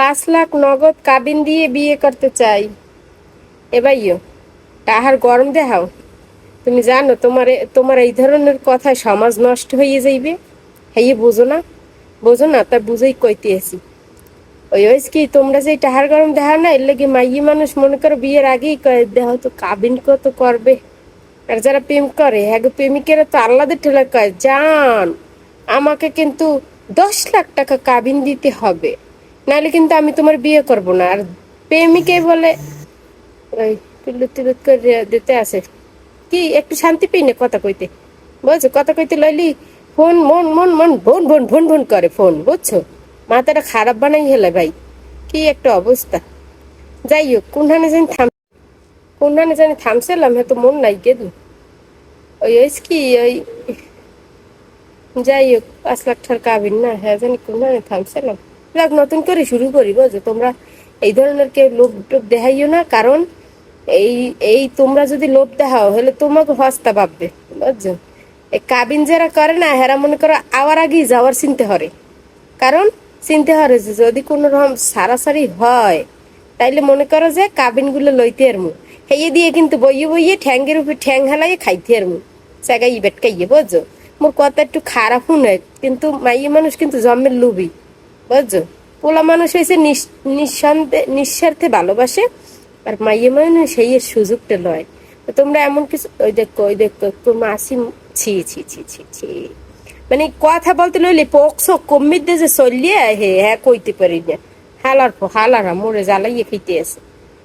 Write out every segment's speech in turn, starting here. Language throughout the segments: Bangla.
পাঁচ লাখ নগদ কাবিন দিয়ে বিয়ে করতে চাই। এবাইও তাহার গরম দেখাও তুমি জানো, তোমার তোমার এই ধরনের কথায় সমাজ নষ্ট হয়ে যাইবে। হ্যাঁ বোঝো না বোঝো না তা বুঝেই কইতে আছি। ওই ওই কি তোমরা যে টাহার গরম দেখা না, এর লাগে মাইয়ে মানুষ মনে করো বিয়ের আগেই দেহ তো কাবিন কত করবে? আর যারা প্রেম করে হ্যাঁ প্রেমিকেরা তো আল্লাদের ঠেলা কয়, জান, আমাকে কিন্তু দশ লাখ টাকা কাবিন দিতে হবে। নাহলে কিন্তু আমি তোমার বিয়ে করব না। আর প্রেমিকে বলে, ওই টুলুত টুলুত করে দিতে আসে কি, একটু শান্তি পেই না কথা কইতে। বুঝছ? কথা কইতে লইলি ফোন, মন মন মন, ভন ভন ভন ভন করে ফোন, বুঝছ? মাথাটা খারাপ বানাই হেলে ভাই। কি একটা অবস্থা। যাই হোক, কোনখানে জানি থাম, কোনখানে জানি থামছিলাম, হয়তো মন নাই গেল ওই ওই কি, ওই যাই হোক, পাঁচ লাখ টাকা কাবিন না হ্যাঁ জানি কোনখানে থামছিলাম। নতুন করে শুরু করি বুঝছ তোমরা এই ধরনের কেউ লোভ টোভ দেখাইও না, কারণ এই এই তোমরা যদি লোভ দেখাও, হলে তোমাকে হস্তা ভাববে, বুঝছ? এই কাবিন যারা করে না, হেরা মনে করো আওয়ার আগেই যাওয়ার চিনতে হরে কারণ চিনতে হরে যে যদি কোনো রকম সারাসারি হয়, তাইলে মনে করো যে কাবিনগুলো লইতে আর মু হেয়ে দিয়ে কিন্তু বইয়ে বইয়ে ঠ্যাঙ্গের উপর ঠ্যাং হেলাইয়ে খাইতে আর জায়গায় বেটকাইয়ে, বুঝছ? মোর কথা একটু খারাপ শুনে, কিন্তু মাইয়ে মানুষ কিন্তু জন্মের লুবি বুঝছ? পোলা মানুষ হয়েছে নিস- নিঃসন্দেহে নিঃস্বার্থে ভালোবাসে, আর মাইয়ে মানুষ সেই সুযোগটা লয়। তো তোমরা এমন কিছু ওই দেখো ওই দেখো ছি ছি ছি ছি ছি। মানে কথা বলতে লইলে পক্সো কমির যে চলিয়ে হে হ্যাঁ কইতে পারি না। হালার হালারা মোরে জ্বালাইয়ে খেতে আছে।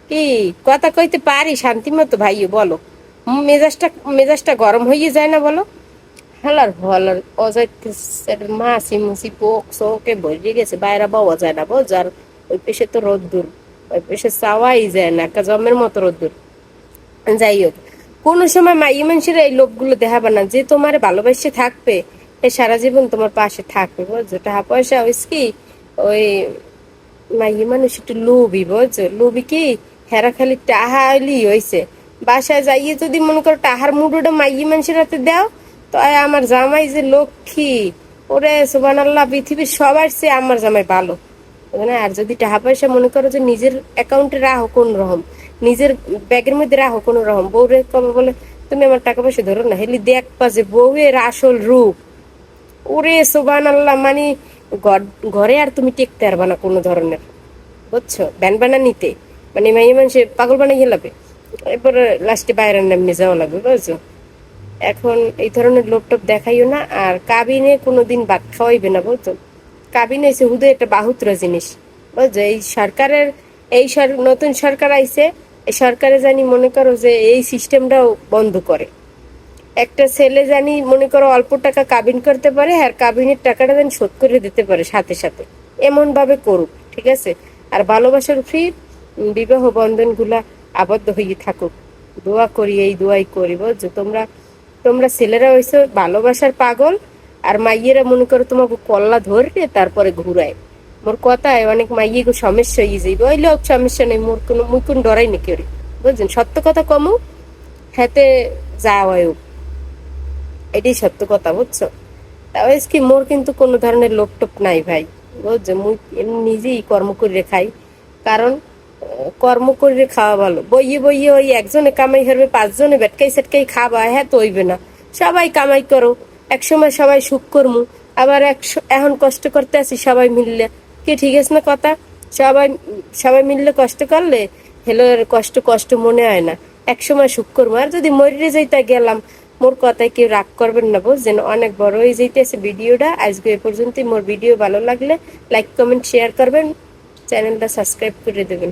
কি কথা কইতে পারি শান্তি মতো ভাইও বলো। মেজাজটা মেজাজটা গরম হয়ে যায় না বলো? হালার হালার অজাইতে মাসি মুসি পোক সোকে ভরিয়ে গেছে বাইরে পাওয়া যায় না বোঝার ওই পেশে তো রোদ্দুর ওই পেশে চাওয়াই যায় না একটা জমের মতো রোদ্দুর যাই হোক কোন সময় মাই মানুষের এই লোকগুলো দেখাবে না যে তোমার ভালোবাসে থাকবে এ সারা জীবন তোমার পাশে থাকবে বুঝছ টাকা পয়সা ওই কি ওই মাইয়ে মানুষ একটু লোভি বুঝছ লোভি কি হেরা খালি টাহা হইলি হয়েছে বাসায় যাইয়ে যদি মনে করো টাহার মুডোটা মাইয়ে মানুষের হাতে দাও তো আমার জামাই যে লক্ষ্মী, ওরে সুবান আল্লাহ পৃথিবীর সবার চেয়ে আমার জামাই ভালো। আর যদি টাকা পয়সা মনে করো যে নিজের অ্যাকাউন্টে রাখো, কোন রকম? নিজের ব্যাগের মধ্যে রাখো, কোন রকম? বউরে কবে বলে, তুমি আমার টাকা পয়সা ধরো না। হেলি দেখবা যে বউয়ের আসল রূপ। ওরে সোবান আল্লাহ মানে ঘর- আর তুমি টেকতে পারবা না কোনো ধরনের। বুঝছ? ব্যান বানা নিতে। মানে মাইয়ে মানুষে পাগল বানাই লাবে এরপরে লাস্টে বাইরে নামে যাওয়া লাগবে, বুঝছ? এখন এই ধরনের লোকটপ দেখাইও না, আর কাবিনে কোনোদিন বাদ খাওয়াইবে না, বলতো। কাবিনে এসে হুদে একটা বাহুত্র জিনিস। বুঝছ এই সরকারের, এই নতুন সরকার আইছে, এই সরকারে জানি মনে করো যে এই সিস্টেমটাও বন্ধ করে। একটা ছেলে জানি মনে করো অল্প টাকা কাবিন করতে পারে, আর কাবিনের টাকাটা যেন শোধ করে দিতে পারে সাথে সাথে। এমন ভাবে করুক, ঠিক আছে? আর ভালোবাসার ফ্রি বিবাহ বন্ধনগুলা আবদ্ধ হয়ে থাকুক। দোয়া করি, এই দোয়াই করি বুঝছ তোমরা তোমরা ছেলেরা হয়েছো ভালোবাসার পাগল, আর মাইয়েরা মনে করো তোমাকে কল্লা ধরে তারপরে ঘুরায়। মোর কথায় অনেক মাইয়ে গো সমস্যা হয়ে যাইবে। ওই লোক সমস্যা নেই, মোর কোনো মুই কোন ডরাই না কেউ। বুঝছেন? সত্য কথা কমু হাতে যাওয়ায় এটাই সত্য কথা, বুঝছ? তাও কি মোর কিন্তু কোনো ধরনের লোক টোপ নাই ভাই। বুঝছ? মুই এমনি নিজেই কর্ম করে খাই। কারণ কর্ম করে খাওয়া ভালো। বইয়ে বইয়ে ওই একজনে কামাই করবে, পাঁচজনে বেটকাই সেটকাই খাবা হ্যাঁ তো হইবে না। সবাই কামাই করো, একসময় সবাই সুখ করমু, আবার এক এখন কষ্ট করতে আছি, সবাই মিললে। কি, ঠিক আছে না কথা? সবাই সবাই মিললে কষ্ট করলে হেলোর কষ্ট কষ্ট মনে হয় না। একসময় সুখ করব আর যদি মরিয়ে যাইতে গেলাম, মোর কথায় কেউ রাগ করবেন না বুঝছেন অনেক বড় হয়ে যাইতেছে ভিডিওটা। আজকে এ পর্যন্তই। মোর ভিডিও ভালো লাগলে লাইক, কমেন্ট, শেয়ার করবেন। চ্যানেলটা সাবস্ক্রাইব করে দেবেন।